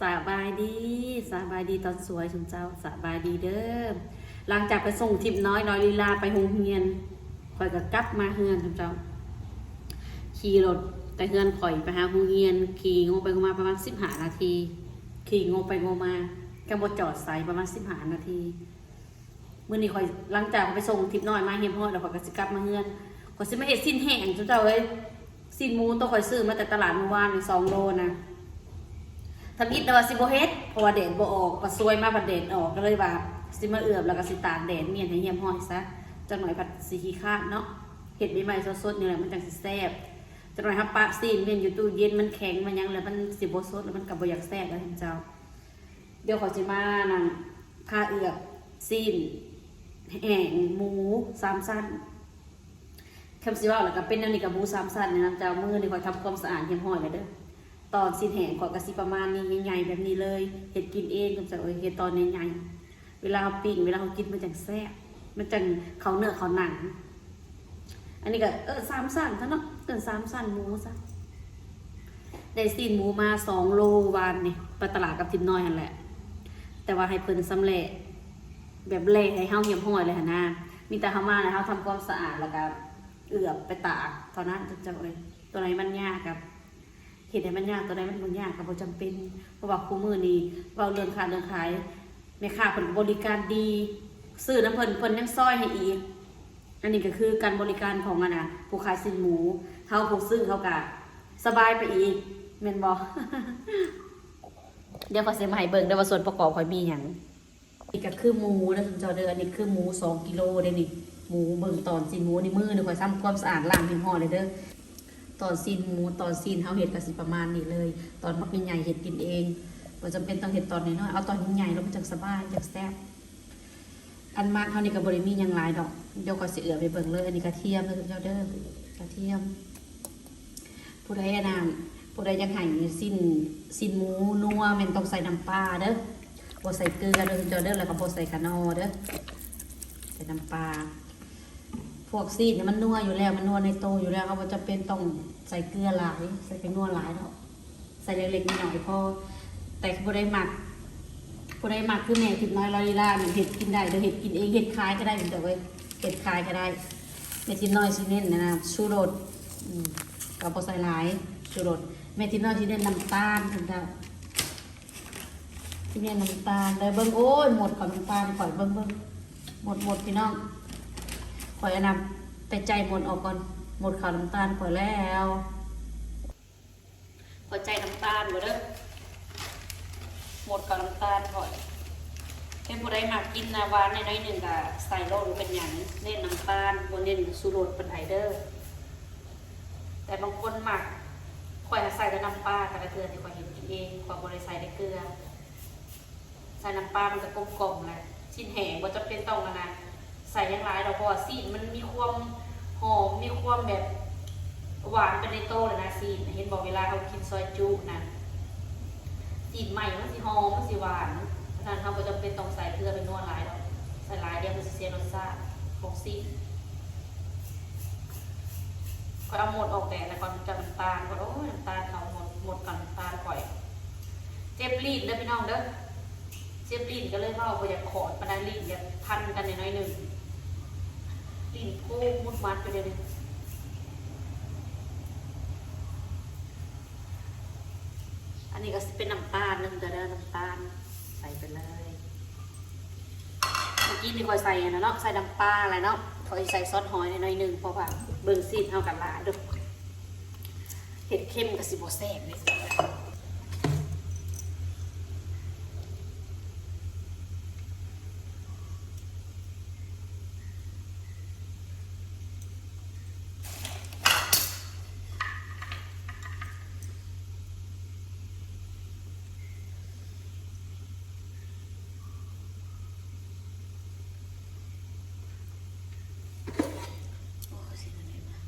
สบายดีสบายดีตอนสวยชุมเจ้าสบายดีเด้อหลังจากไปส่งทิพน้อยน้อยลีลาไปโรงเรียนข่อยก็กลับมาเฮือนชุมเจ้า ขี่รถแต่เฮือนข่อยไปหาโรงเรียน ขี่งงไปงงมาประมาณสิบหานาที ขี่งงไปงงมาก็บจอดใส่ประมาณสิบหานาทีเมื่อนี้ข่อยหลังจากไปส่งทิพน้อยมาเฮียพ่อแล้วข่อยก็สิกลับมาเฮือนข่อยสิมาเฮ็ดสิ้นแห้งชุมเจ้าเอ้ยสิ้นมูตัวข่อยซื้อมาแต่ตลาดเมื่อวานสองโลนะ ทำอิดแต่ว่าสิบเฮ็ดเพราะว่าแดดบ่ออกก็ซวยมาบัดแดดออกก็เลยว่าสิมาเอือบแล้วก็สิตากแดดเมียนให้เหี่ยมห้อยซะจังหน่อยผัดสีขี้คร้าดเนาะเห็ดใหม่ๆสดๆนี่แหละมันจังสิแซ่บจังหน่อยฮับปะซีนเมียนอยู่ตู้เย็นมันแข็งมันยังแล้วมันสิบ่สดแล้วมันก็บ่อยากแซ่บแล้วท่านเจ้า เดี๋ยวขอสิมานั่นผ้าเอือบซีนแห้งหมูสามสั้นคำสิว่าแล้วก็เป็นอันนี้กับหมูสามสั้นนี่นะเจ้ามือนี่ขอยทำความสะอาดเหี่ยมห้อยไว้เด้อ ตอนสินแหงขอกระสิประมาณนี้ใหญ่ๆแบบนี้เลยเห็ดกินเองก็จะเอ้ยเห็ดตอนใหญ่ๆเวลาเราปิ้งเวลาเรากินมันจังแซ่บมันจังเขาเนื้อเขาหนัง อันนี้ก็เออสามสั้นท่านเนาะเออสามสั้นหมูซะได้ซีนหมูมาสองโลวานนี่ปตลาดกับทิมน้อยหันแหละ แต่ว่าให้เพิ่นสำเร็จแบบเละให้เฮาเหี่ยมห้อยเลยหั่นนะมีแต่เฮามาแล้วเฮาทำความสะอาดแล้วก็เอือบไปตากเท่านั้นจะเอ้ยตัวไหนมันยากกับ เหตุใดมันยากตัวใดมันบ่ยากก็บ่จำเป็น เพราะว่าคู่มือนี้เว้าเรื่องค้าเรื่องขายแม่ค้าเพิ่นบริการดี ซื้อน้ำเพิ่นเพิ่นยังซอยให้อีก อันนี้ก็คือการบริการของอันน่ะผู้ขายสินหมูเฮาผู้ซื้อเขาก็สบายไปอีกแม่นบ่เดี๋ยวขอยสิมาให้เบิ่งเด้อว่าส่วนประกอบข่อยมีหยังนี่ก็คือหมูนะคุณจ้าเด้ออันนี้คือหมู2กิโลเด้นี่หมูเบิ่งตอนสินหมูนี่มือนี่ข่อยทำความสะอาดล้างให้ห่อเลยเด้อ ตอนซีนหมูตอนซีนเฮาเห็ดก็สิประมาณนี้เลย ตอนมักใหญ่เห็ดกินเองบ่จำเป็นต้องเห็ดตอนน้อยๆเอาตอนใหญ่ๆแล้วมันจังสบายจังแซ่บอันมากเท่านี้ก็บ่ได้มีหยังหลายดอกเดี๋ยวก็สิเอือไปเบิ่งเลย อันนี้กระเทียมเด้อเจ้าเด้อกระเทียม ผู้ใดอะนามผู้ใดยากให้สิ้นสิ้นหมูนัวแม่นต้องใส่น้ำปลาเด้อบ่ใส่เกลือเด้อเจ้าเด้อแล้วก็บ่ใส่กะนอเด้อใส่น้ำปลา พวกซีดเนี่ยมันนัวอยู่แล้วมันนัวในโตอยู่แล้วเขาบ่จะเป็นต้องใส่เกลือหลาย ใส่เป็นนัวหลายแล้วใส่เล็กๆน้อยๆพอแต่บ่ได้หมักบ่ได้หมักคือแม่ถิดน้อยลอยล่าเนี่ยเห็ดกินได้เดี๋ยวเห็ดกินเองเห็ดคลายก็ได้เหมือนกันเว้ยเห็ดคลายก็ได้แม่ทิดน้อยสิเน้นนะชูรสกับบ่ใส่หลายชูรสแม่ทิดน้อยสิเน้นน้ำตาลถึงจะที่เน้นน้ำตาลเลยเบิ่งโอ้ยหมดก่อนน้ำตาลก่อนเบิ่งเบิ่งหมดหมดพี่น้อง ข่อยเอานำแต่ใจหมดออกก่อน หมดขาวน้ำตาลข่อยแล้วข่อยใจน้ำตาลบ่เด้อหมดขาวน้ำตาลข่อยเป็นผู้ใดมากกินนาวานใน้อยหนึ่งก็ใส่โลดเป็นหยังเน้นน้ำตาลบ่เน้นสูรสเป็นไดเด้อแต่บางคนหมักข่อยใส่แต่น้ำปลากระเทือนที่ข่อยเห็นกินเองข่อยบ่ได้ใส่ได้เกลือใส่น้ำปลามันจะกลมกล่อมแหละชิ้นแห้งว่าจะเป็นต้องอะนะ ใส่ยังไรเราเพราะว่าซีนมันมีความหอมมีความแบบหวานเป็นในโต้เลยนะซีนเห็นบอกเวลาเขากินซอยจุนะซีนใหม่มันสิหอมมันสิหวานเพราะฉะนั้นเขาจะเป็นต้องใส่เกลือเป็นนวดหลายหรอกใส่หลายเดียวมันสิเสียรสชาติของซีนก็เอาหมดออกแต่แล้วก่อนจะน้ำตาลก็โอ้ยน้ำตาลเขาหมดหมดก่อนน้ำตาลก่อยเจ็บรีดเด้อพี่น้องเด้อเจ็บลิ้นก็เลยว่าบ่อยากขอดปนันลิ้นอยากพันกันน้อยหนึ่ง ลิ้นโค้งมุดมัดไปเดียวนี้อันนี้ก็สิเป็นน้ำตาลนึงจะได้น้ำตาลใส่ไปเลย เมื่อกี้นี่คอยใส่อันะเนาะใส่น้ำปลาอะไรเนาะคอยใส่ซอสหอยหน่อยหนึ่งเพราะว่าเบิ่งซีดเท่ากันหลายเดูเห็ดเข้มกับสิบแซ่บเลยสิ โอ้เสียงอะไรวะ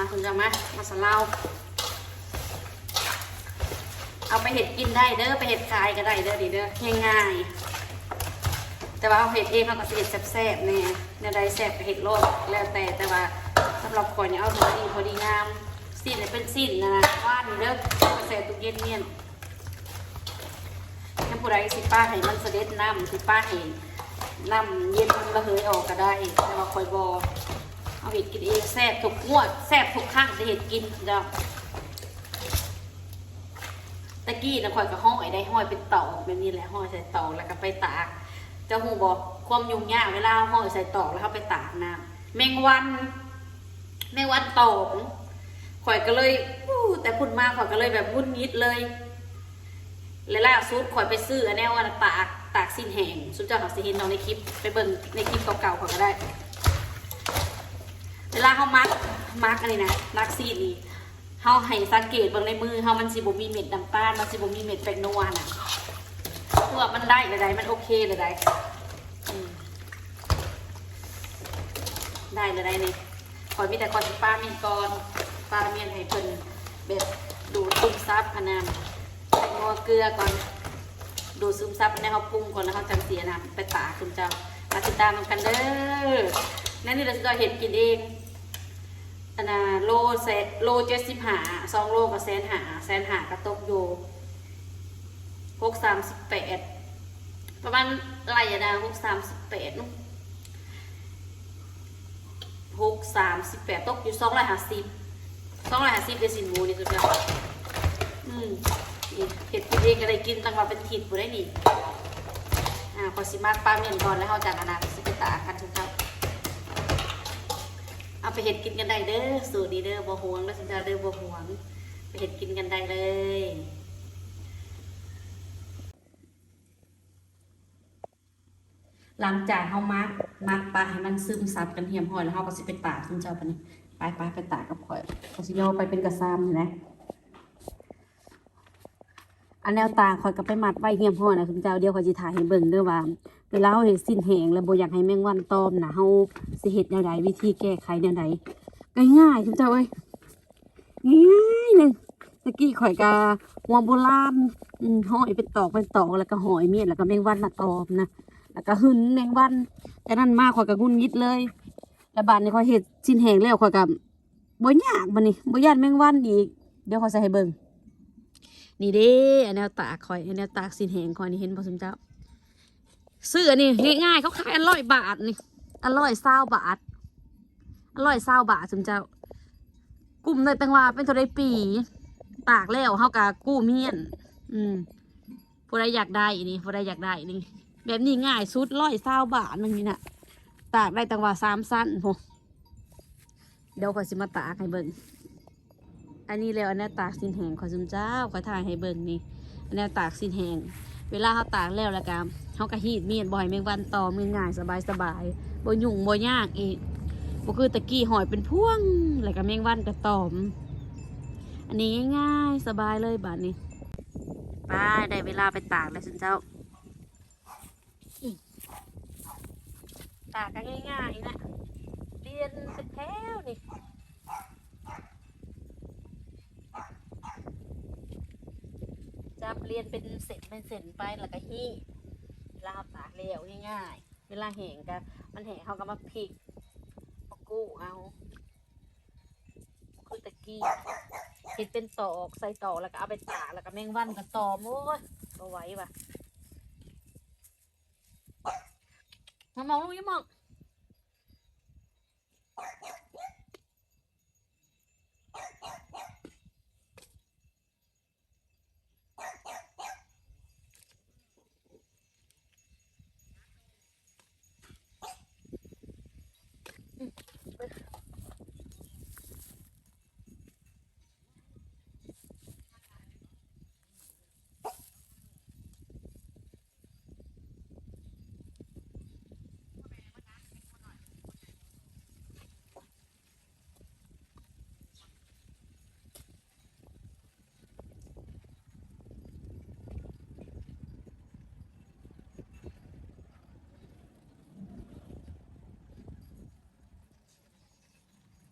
มาคุณจังมามาสลาวเอาไปเห็ดกินได้เด้อไปเห็ดขายก็ได้เด้อดีเด้อง่ายๆแต่ว่าเอาเห็ดเองเขาก็สิเห็ดแซ่บๆแน่ยในใดแซ่บก็เห็ดโลดแล้วแต่แต่ว่าสำหรับคนเนี่ยเอาพอดีพอดีงามสิ้นเนี่ยเป็นสิ้นนะนะว่านเด้อกาแฟตุกเย็นเมียนถ้าผู้ใดสิป้าให้มันเสด็จน้ำสิป้าให้น้ำเย็นมันระเหยออกก็ได้แต่ว่าคอยบอ เอาเห็ดกินเองแซ่บทุกงวดแซ่บทุกครั้งจะเห็ดกินเด้อตะกี้นะคอยก็ห้อยได้ห้อยเป็นตอกแบบนี้แหละห้อยใส่ตอกแล้วก็ไปตากเจ้าหูบอกความยุ่งยากเวลาห้อยใส่ตอกแล้วเขาไปตากน้ำแมงวันแมงวันตอกข่อยก็เลยแต่พุ่นมากข่อยก็เลยแบบวุ่นยิดเลยแล้วล่าสุดข่อยไปซื้อแนวว่าตากตากสิ้นแหงสุดเจ้าเขาสิเห็นเราในคลิป ไปเบิ่งในคลิปเก่าๆข่อยก็ได้ เวลาเขามักมักอะไรนะมักซีดนี่เฮาให้สังเกตเบิ่งในมือเฮามันสิบ่มีเม็ดน้ำตาลมันสิบ่มีเม็ดแป้งนัวน่ะเพื่อมันได้เลยได้มันโอเคเลยได้ได้เลยได้นี่ขอยมีแต่ก่อนป้ามีก่อนป้าเมียนให้เพิ่นแบบดูดซึมซับอันนั้นแปงนัวเกลือก่อน ดูดซึมซับอันเขาปรุงก่อนแล้วเขาจังเสียน้ำไปตาคุณเจ้ามาติดตามกันเด้อนั่นนี่เราจะเห็ดกินเอง อันน่ะโลเซโลเจ็ดสิบหาสองโลกับแสนหาแสนหากระตกอยู่หกสามสิบแปดประมาณไรอะนะหกสามสิบแปดหกสามสิบแปดตกอยู่สองร้อยห้าสิบสองร้อยห้าสิบเดซินหมูนี่สุดยอดอืมเห็ดกินเองอะไรกินตั้งว่าเป็นถิดบุได้นี่อ่าขอสิมากปลาเมียนก่อนแล้วเขาจากอนาคตสิไปตากันทุกท่าน เอาไปเห็ดกินกันได้เด้อสูตรดีเด้อบ่ห่วงแล้วสิจ้าเด้อบ่ห่วง ไปเห็ดกินกันได้เลยหลังจากเฮามักมักปลาให้มันซึมซับกันเหี่ยมห้อยแล้วเฮาก็สิไปตากคุณเจ้าปะนี่ไปไปไปตากกับข่อยเขาสิโยไปเป็นกระซามนี่นะอันแนวตาข่อยก็ไปมัดไว้เหี่ยมห้อยนะคุณเจ้าเดี๋ยวข่อยสิถ่ายให้เบิ่งเด้อว่า เวลาเราเห็ดสิ้นแหงแล้วบ่อยากให้แมงวันตอมนะเฮาสิเฮ็ดแนวใดวิธีแก้ไขแนวใดง่ายๆคุณเจ้าเอ้ยง่ายเลยตะกี้ข่อยกาหัวโบราณห้อยเป็นตอกเป็นตอกแล้วก็หอยเมียดแล้วก็แมงวันมาตอมนะแล้วก็หึนแมงวันแต่นั้นมากข่อยก็งุนยิดเลยแล้วบาดนี้ข่อยเฮ็ดสิ้นแหงแล้วข่อยก็บ่ยากบัดนี้บ่ย่านแมงวันอีกเดี๋ยวข่อยสิให้เบิ่งนี่เด้อันแนวตากข่อยอันแนวตากสิ้นแหงข่อยนี่เห็นบ่ซุมเจ้า ซื้ออันนี่ง่ายๆเขาขายอร่อยบาทนี่อร่อยเศร้าบาทอร่อยเศร้าบาทสมเจ้ากลุ่มเลยตังว่าเป็นตัวได้ปี ตากแล้วเฮากะกู้เมียน อืมผู้ใดอยากได้อันนี้ผู้ใดอยากได้อันนี่ แบบนี้ง่ายสุดร้อยเศร้าบาทนึงนี่น่ะตากได้ตังว่าสามสั้นพอเดี๋ยวขอยสิมาตากให้เบิ่งอันนี้แล้วอันนี้ตากสินแหงขอยสมเจ้าขอยถ่ายให้เบิ่งนี่อันนี้ตากสินแหงเวลาเขาตากแล้วแล้วก็ เขาก็ฮีดมีดบ่อยแมงวันตอมง่ายๆสบายสบายๆบ่ยุ่งบ่ยากอีกบ่คือตะกี้หอยเป็นพ่วงแล้วก็แมงวันก็ตอม อันนี้ง่ายๆสบายเลยบาดนี้ไปได้เวลาไปตากแล้วสินเจ้าอื้อตากกันง่ายๆนะเรียนเป็นแถวนี่จับเรียนเป็นเศษเป็นเศษไปแล้วก็ฮีดเว ลาเราตากเร็วง่ายๆเวลาแห้งก็มันแห้งเขาก็มาพริกปกู้เอาคือตะกี้เห็ดเป็นตอกใส่ตอกแล้วก็เอาไปตากแล้วก็แมงวันก็ตอมโอ้ยก็ไว้ปะมามองลูกยังมอง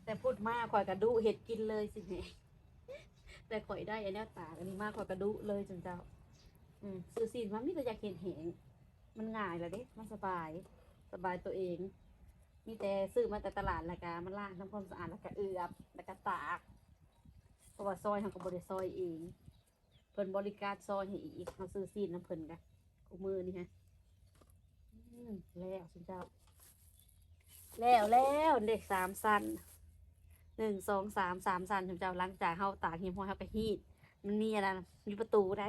แต่พูดมากคอยกระดูเห็ดกินเลยสิแม่แต่ข่อยได้อันเนี้ยตากอันนี้มากข่อยกระดุเลยจนเจ้า อืมซื้อซีนมันมีแต่อยากเห็นเหงมันง่ายและเด้มันสบาย สบายตัวเอง มีแต่ซื้อมาแต่ตลาดละกามันล้างทำความสะอาดแล้วก็เอือบแล้วก็ตากเพราะว่าซอยทางกับบริซอยเอง เพิ่นบริการซอยให้อีกมาซื้อซีนน้ำเพิ่นกันกูมือนี่ฮะแล้วสุนเจ้า แล้วแล้วเด็กสามสัน หนึ่งสองสามสามสันสุนเจ้างจากเฮาตากหี่ยวห้อยเฮาก็ฮีด มันมีอะไรมีประตูได้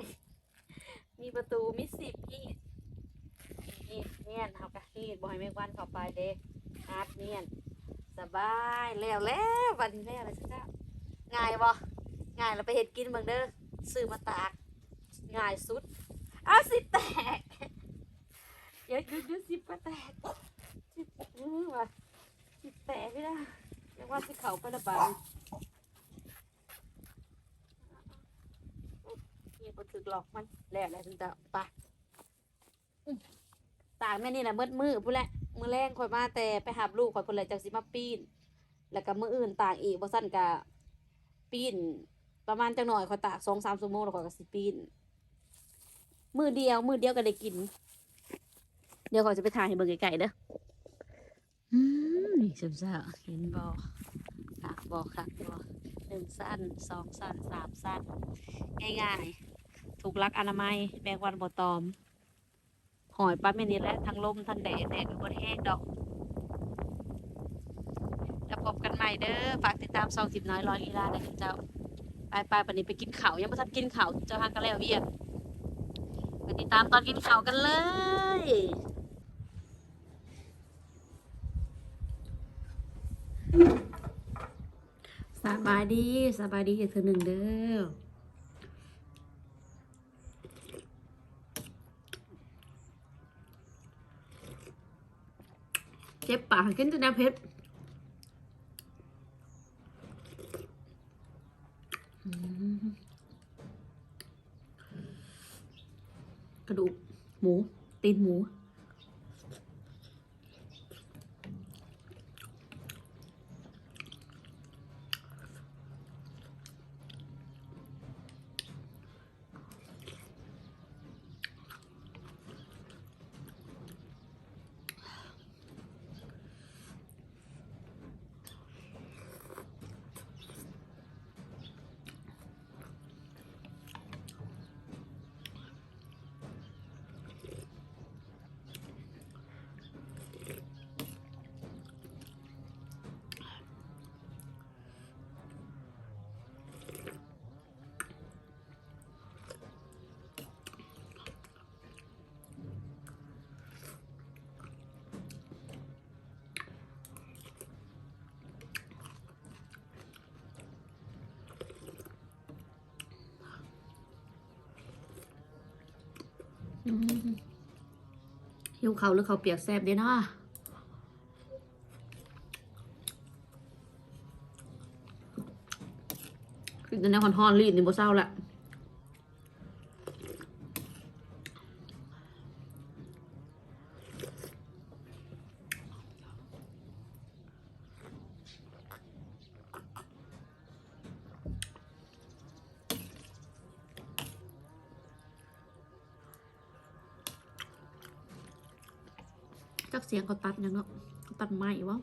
มีประตูมีสิบฮีดนี่เนียนเฮาก็ฮีดบ่ให้แมงวันเข้าไปเด้ฮาร์ดเนียนสบายแล้วแล้ววันนี้แล้วเลยสุนเจ้าง่ายบ่ง่ายเราไปเห็ดกินเบิ่งเด้อซื้อมาตากง่ายสุดอ้าวสิแตกเดี๋ยวหยุดหยุดสิบก็แตกสิบอือว่ะสิบแตกไม่ได้เรียก ว่าสิเขาไประบาดนี่ก็ถึกหลอกมันแล้วแหละถึงจะไปตากแม่นี่แหละมืดมือพูดแหละมือแรงคอยมาแต่ไปหาบลูกคอยพูดแหละจากสิมาปีน แล้วก็มืออื่นตากอีกบ่สั้นกะปีนประมาณจังหน่อยคอยตากสองสามชั่วโมงแล้วคอยก็สิปีนมือเดียว มือเดียวก็ได้กิน เดี๋ยวก่อนจะไปถ่ายให้เบิ่งไก่ๆเด้อ นี่สมสาเห็นบอค่ะบอค่ะบอหนึ่งสั้นสองสั้นสามสั้น ง่ายๆ ถูกลักอนามัยแมงวันบ่ตอม หอยปลาเมนี่และทั้งลมทั้งแดดแดดบ่แห้งดอกแล้วพบกันใหม่เด้อฝากติดตามซองสิบน้อยร้อยลีลาได้เจ้าไปไปๆวันนี้ไปกินเขายังไม่ทันกินเขาเจ้าทางกันแล้วเวียนไปติดตามตอนกินเขากันเลย สบายดีสบายดีอีกเทื่อหนึ่งเด้อเจ็บปากกินแต่น้ำเพชรกระดูกหมู ตีนหมู หิวเขาหรือเขาเปียกแซบเด้เนาะคือจะแนวคอนฮอนรีดนี่บ่เศร้าละ จักเสียงเขาตัดยังเนาะเขาตัดไม้วะ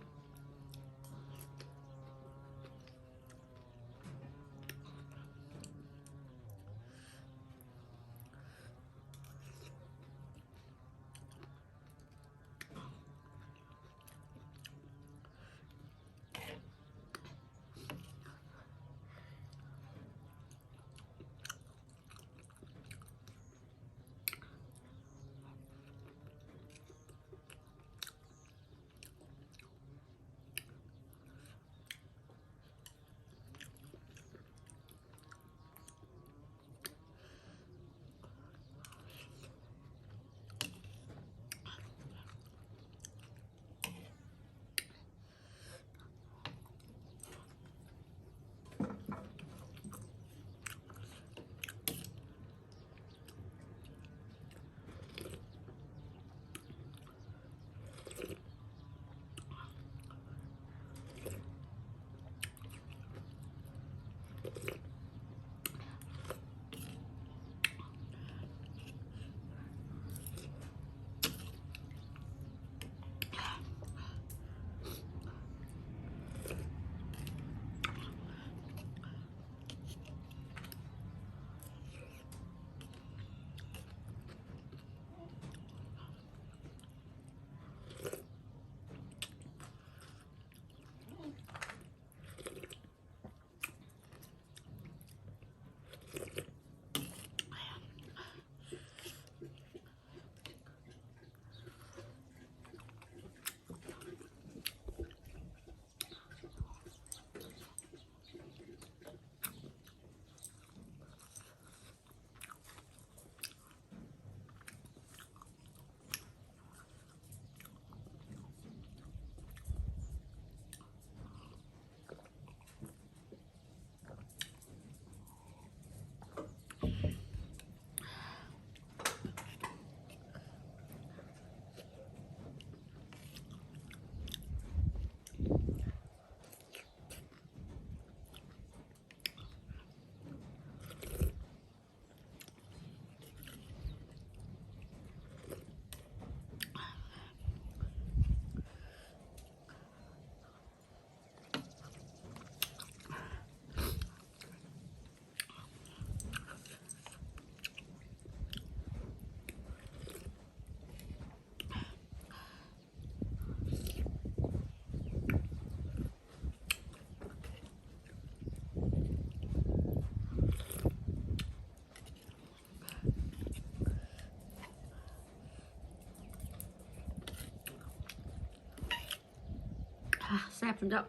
ซ่บสุดยอด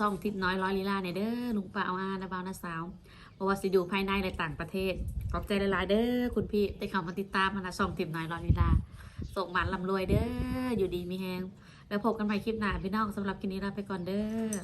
ซองทิปน้อยร้อยลีลาเนี่ยเด้อลุงป้าเอาอานะบ่าวนะสาวเพราะว่าสิอยู่ภายในและต่างประเทศขอบใจหลายๆเด้อคุณพี่ได้เข้ามาติดตามมานะซองทิปน้อยร้อยลีลาส่งหมันลำรวยเด้ออยู่ดีมีแฮงแล้วพบกันใหม่คลิปหน้าพี่น้องสำหรับคลิปนี้ลาไปก่อนเด้อ